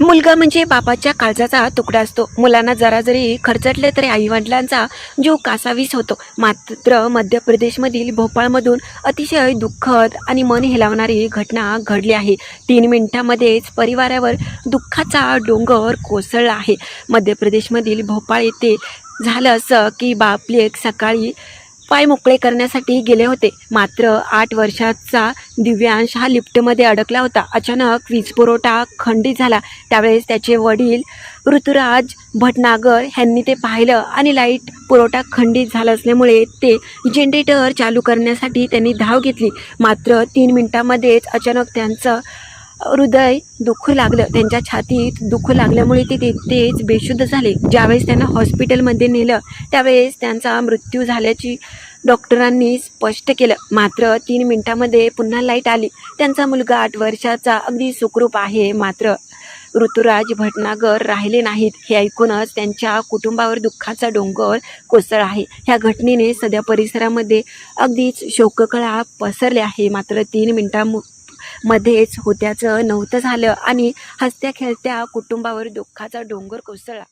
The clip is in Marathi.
मुलगा म्हणजे बापाच्या काळजाचा तुकडा असतो. मुलांना जरा जरी खर्चटले तरी आईवडिलांचा जीव कासावीस होतो. मात्र मध्य प्रदेशमधील भोपाळमधून अतिशय दुःखद आणि मन हेलावणारी घटना घडली आहे. तीन मिनिटांमध्येच परिवारावर दुःखाचा डोंगर कोसळला आहे. मध्य प्रदेशमधील भोपाळ येथे झालं असं की बाप लेक सकाळी पाय मोकळे करण्यासाठी गेले होते. मात्र आठ वर्षाचा दिव्यांश हा लिफ्टमध्ये अडकला होता. अचानक वीज पुरवठा खंडित झाला. त्यावेळेस त्याचे वडील ऋतुराज भटनागर यांनी ते पाहिलं आणि लाइट पुरवठा खंडित झाला असल्यामुळे ते जनरेटर चालू करण्यासाठी त्यांनी धाव घेतली. मात्र तीन मिनिटांमध्येच अचानक त्यांचं हृदय दुखू लागलं. त्यांच्या छातीत दुखू लागल्यामुळे ते तेच बेशुद्ध झाले. ज्यावेळेस त्यांना हॉस्पिटलमध्ये नेलं त्यावेळेस त्यांचा मृत्यू झाल्याची डॉक्टरांनी स्पष्ट केलं. मात्र तीन मिनिटांमध्ये पुन्हा लाइट आली. त्यांचा मुलगा आठ वर्षाचा अगदी सुखरूप आहे. मात्र ऋतुराज भटनागर राहिले नाहीत. हे ऐकूनच त्यांच्या कुटुंबावर दुःखाचा डोंगर कोसळ आहे. ह्या घटनेने सध्या परिसरामध्ये अगदीच शोककळा पसरले आहे. मात्र तीन मिनिटां मध्येच होत्याचं नव्हतं झालं आणि हसत्या खेळत्या कुटुंबावर दुःखाचा डोंगर कोसळला.